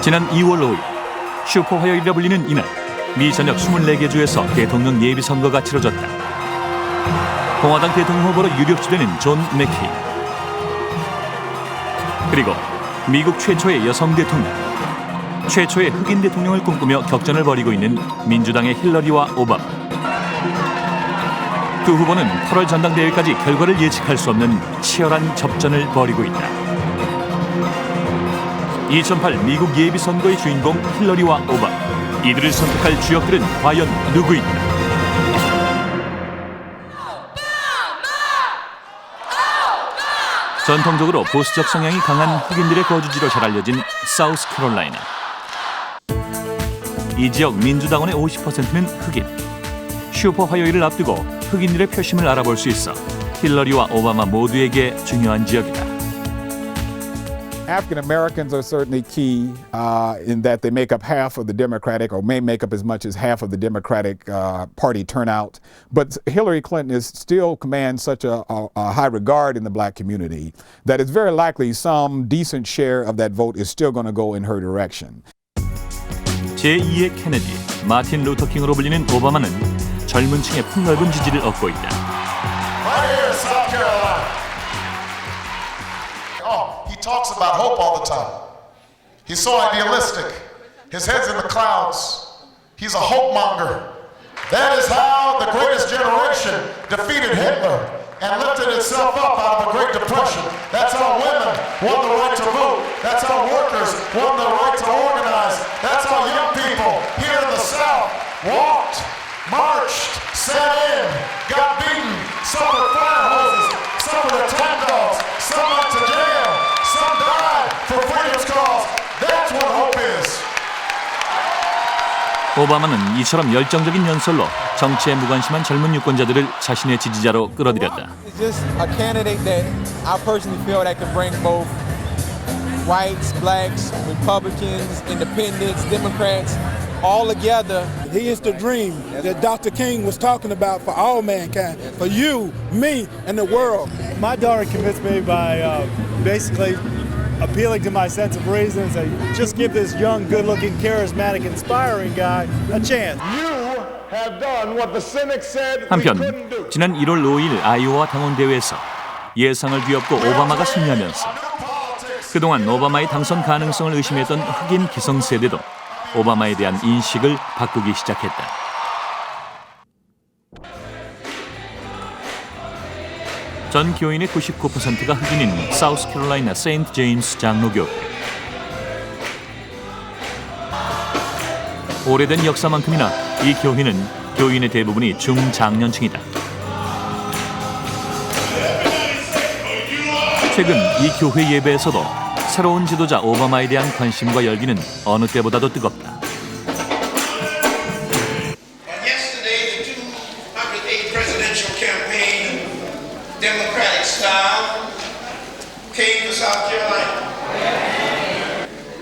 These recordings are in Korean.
지난 2월 5일 슈퍼 화요일이라 불리는 이날 미 전역 24개 주에서 대통령 예비 선거가 치러졌다. 공화당 대통령 후보로 유력시되는 존 맥케인 그리고 미국 최초의 여성 대통령 최초의 흑인 대통령을 꿈꾸며 격전을 벌이고 있는 민주당의 힐러리와 오바마 두 후보는 8월 전당대회까지 결과를 예측할 수 없는 치열한 접전을 벌이고 있다. 2008 미국 예비 선거의 주인공 힐러리와 오바마 이들을 선택할 주역들은 과연 누구인가? 전통적으로 보수적 성향이 강한 흑인들의 거주지로 잘 알려진 사우스캐롤라이나. 이 지역 민주당원의 50%는 흑인. 슈퍼 화요일을 앞두고 흑인들의 표심을 알아볼 수 있어 힐러리와 오바마 모두에게 중요한 지역이다. African Americans are certainly key uh, in that they make up half of the Democratic, or may make up as much as half of the Democratic uh, Party turnout. But Hillary Clinton is still commands such a, a, a high regard in the black community that it's very likely some decent share of that vote is still going to go in her direction. 제2의 케네디, 마틴 루터 킹으로 불리는 오바마는 젊은 층의 폭넓은 지지를 얻고 있다. Talks about hope all the time. He's so idealistic. His head's in the clouds. He's a hope monger. That is how the greatest generation defeated Hitler and lifted itself up out of the Great Depression. That's how women won the right to vote. 오바마는 이처럼 열정적인 연설로 정치에 무관심한 젊은 유권자들을 자신의 지지자로 끌어들였다. It's just a candidate that I personally feel that can bring both whites, blacks, Republicans, independents, Democrats all together. He is the dream that Dr. King was talking about for all mankind, for you, me, and the world. My daughter convinced me by uh, basically appealing to my sense of reason and say, just give this young, good-looking, charismatic, inspiring guy a chance. You have done what the cynics said we 한편. 지난 1월 5일 아이오와 당원 대회에서 예상을 뒤엎고 오바마가 승리하면서 그동안 오바마의 당선 가능성을 의심했던 흑인 기성세대도 오바마에 대한 인식을 바꾸기 시작했다. 전 교인의 99%가 흑인인 사우스캐롤라이나 세인트 제임스 장로교. 오래된 역사만큼이나 이 교회는 교인의 대부분이 중장년층이다. 최근 이 교회 예배에서도 새로운 지도자 오바마에 대한 관심과 열기는 어느 때보다도 뜨겁다. Democratic style, came to South Carolina.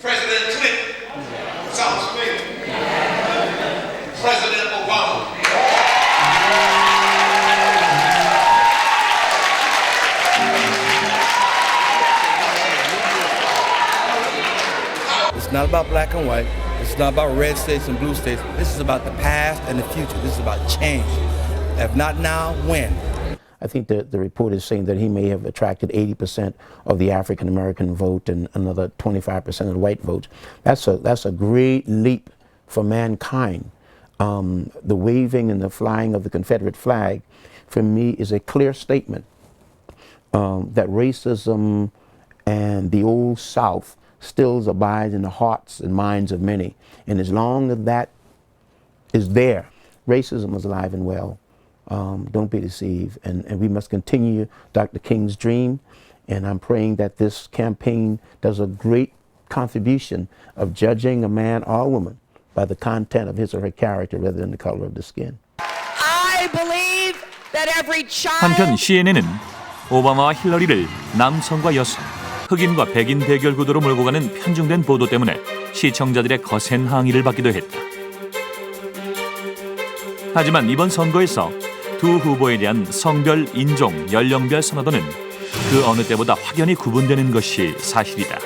President Clinton, sounds familiar. President Obama. It's not about black and white. It's not about red states and blue states. This is about the past and the future. This is about change. If not now, when? I think the, the report is saying that he may have attracted 80% of the African American vote and another 25% of the white vote. That's a, that's a great leap for mankind. Um, the waving and the flying of the Confederate flag, for me, is a clear statement um, that racism and the old South still abides in the hearts and minds of many. And as long as that is there, racism is alive and well. Um, don't be deceived. And, and we must continue Dr. King's dream. And I'm praying that this campaign does a great contribution of judging a man or a woman by the content of his or her character rather than the color of the skin. I believe that every child 한편 CNN은 오바마와 힐러리를 남성과 여성, 흑인과 백인 대결 구도로 몰고 가는 편중된 보도 때문에 시청자들의 거센 항의를 받기도 했다. 하지만 이번 선거에서 두 후보에 대한 성별, 인종, 연령별 선호도는 그 어느 때보다 확연히 구분되는 것이 사실이다.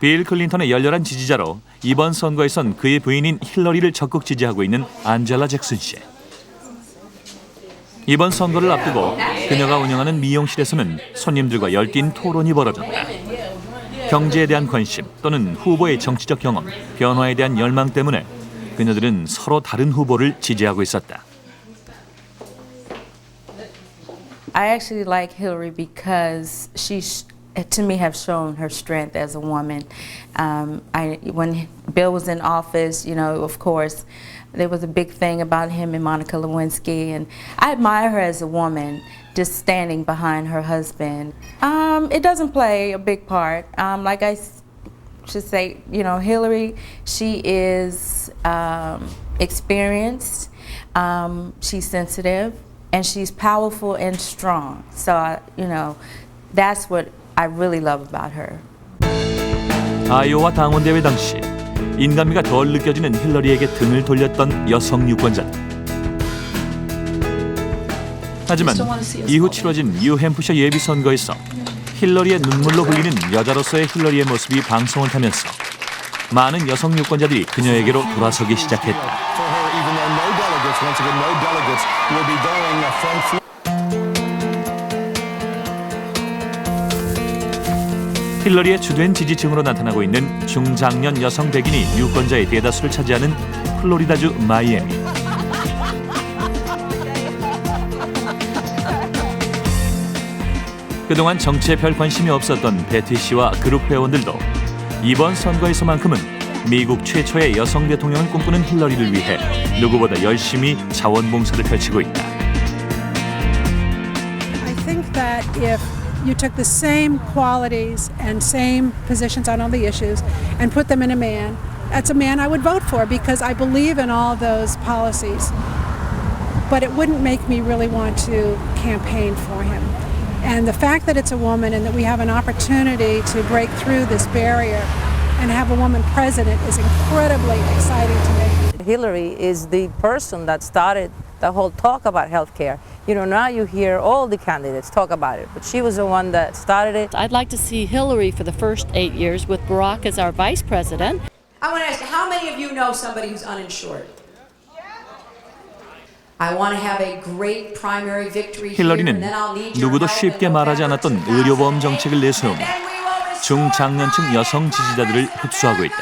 빌 클린턴의 열렬한 지지자로 이번 선거에선 그의 부인인 힐러리를 적극 지지하고 있는 안젤라 잭슨 씨. 이번 선거를 앞두고 그녀가 운영하는 미용실에서는 손님들과 열띤 토론이 벌어졌다. 경제에 대한 관심 또는 후보의 정치적 경험, 변화에 대한 열망 때문에 그녀들은 서로 다른 후보를 지지하고 있었다. I actually like Hillary because she's to me have shown her strength as a woman. Um, I, when Bill was in office, you know, of course, there was a big thing about him and Monica Lewinsky, and I admire her as a woman, just standing behind her husband. Um, it doesn't play a big part. Um, like I s- should say, you know, Hillary, she is um, experienced, um, she's sensitive, and she's powerful and strong. So, I, you know, that's what I really love about her. 아이오와 당원대회 당시 인간미가 덜 느껴지는 힐러리에게 등을 돌렸던 여성 유권자들. 하지만 이후 치러진 뉴햄프셔 예비 선거에서 힐러리의 눈물로 흘리는 여자로서의 힐러리의 모습이 방송을 타면서 많은 여성 유권자들이 그녀에게로 돌아서기 시작했다. 힐러리의 주된 지지층으로 나타나고 있는 중장년 여성 백인이 유권자의 대다수를 차지하는 플로리다주 마이애미. 그동안 정치에 별 관심이 없었던 베티 씨와 그룹 회원들도 이번 선거에서만큼은 미국 최초의 여성 대통령을 꿈꾸는 힐러리를 위해 누구보다 열심히 자원봉사를 펼치고 있다. I think that if you took the same qualities and same positions on all the issues and put them in a man, that's a man I would vote for because I believe in all those policies. But it wouldn't make me really want to campaign for him. And the fact that it's a woman and that we have an opportunity to break through this barrier and have a woman president is incredibly exciting to me. Hillary is the person that started the whole talk about health care. You know, now you hear all the candidates talk about it, but she was the one that started it. I'd like to see Hillary for the first eight years with Barack as our vice president. I want to ask you, how many of you know somebody who's uninsured? 힐러리는 누구도 쉽게 말하지 않았던 2008. 의료보험 정책을 내세우며 중장년층 여성 지지자들을 흡수하고 있다.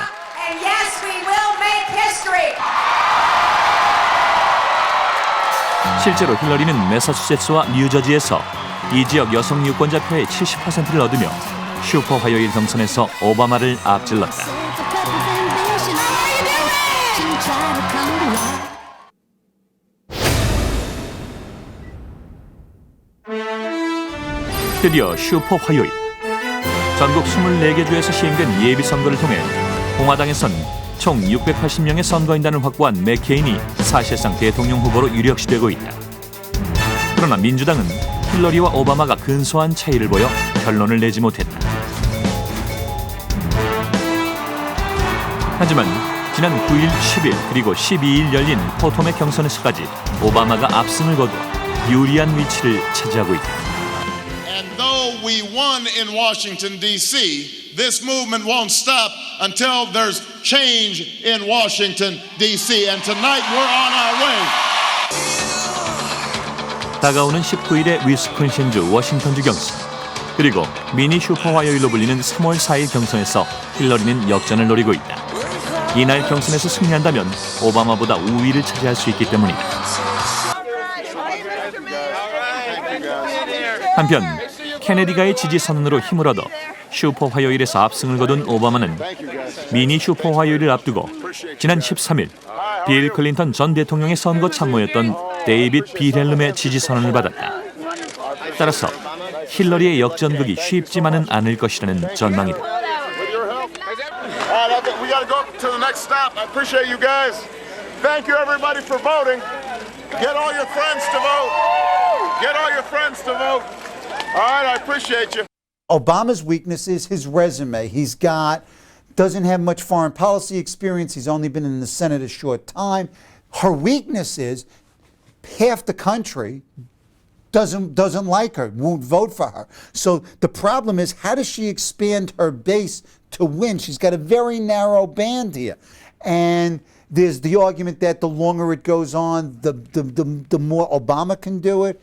실제로 힐러리는 매사추세츠와 뉴저지에서 이 지역 여성 유권자 표의 70%를 얻으며 슈퍼 화요일 경선에서 오바마를 앞질렀다. 드디어 슈퍼 화요일. 전국 24개 주에서 시행된 예비 선거를 통해 공화당에선 총 680명의 선거인단을 확보한 맥케인이 사실상 대통령 후보로 유력시되고 있다. 그러나 민주당은 힐러리와 오바마가 근소한 차이를 보여 결론을 내지 못했다. 하지만 지난 9일, 10일 그리고 12일 열린 포토맥 경선에서까지 오바마가 압승을 거둬 유리한 위치를 차지하고 있다. We won in Washington, D.C., this movement won't stop until there's change in Washington, D.C. And tonight we're on our way. 다가오는 19일의 위스콘신주 워싱턴주 경선 그리고 미니 슈퍼 화요일로 불리는 3월 4일 경선에서 힐러리는 역전을 노리고 있다. 이날 경선에서 승리한다면 오바마보다 우위를 차지할 수 있기 때문이다. 한편 케네디가의 지지 선언으로 힘을 얻어 슈퍼 화요일에서 압승을 거둔 오바마는 미니 슈퍼 화요일을 앞두고 지난 13일 빌 클린턴 전 대통령의 선거 참모였던 데이빗 비렐름의 지지 선언을 받았다. 따라서 힐러리의 역전극이 쉽지만은 않을 것이라는 전망이다. All right, I appreciate you. Obama's weakness is his resume. He's got doesn't have much foreign policy experience. He's only been in the Senate a short time. Her weakness is half the country doesn't doesn't like her, won't vote for her. So the problem is how does she expand her base to win. She's got a very narrow band here. And there's the argument that the longer it goes on, the, the, the, the more Obama can do it.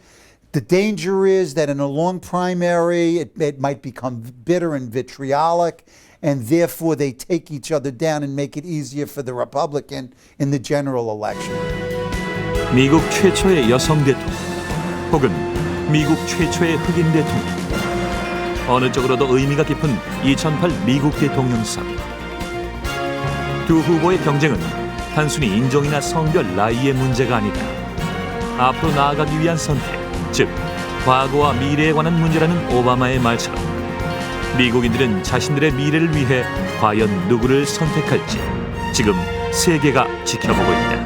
The danger is that in a long primary, it, it might become bitter and vitriolic, and therefore they take each other down and make it easier for the Republican in the general election. 미국 최초의 여성 대통령 혹은 미국 최초의 흑인 대통령 어느 쪽으로도 의미가 깊은 2008 미국 대통령선 두 후보의 경쟁은 단순히 인종이나 성별 나이의 문제가 아니다 앞으로 나아가기 위한 선택 즉 과거와 미래에 관한 문제라는 오바마의 말처럼 미국인들은 자신들의 미래를 위해 과연 누구를 선택할지 지금 세계가 지켜보고 있다.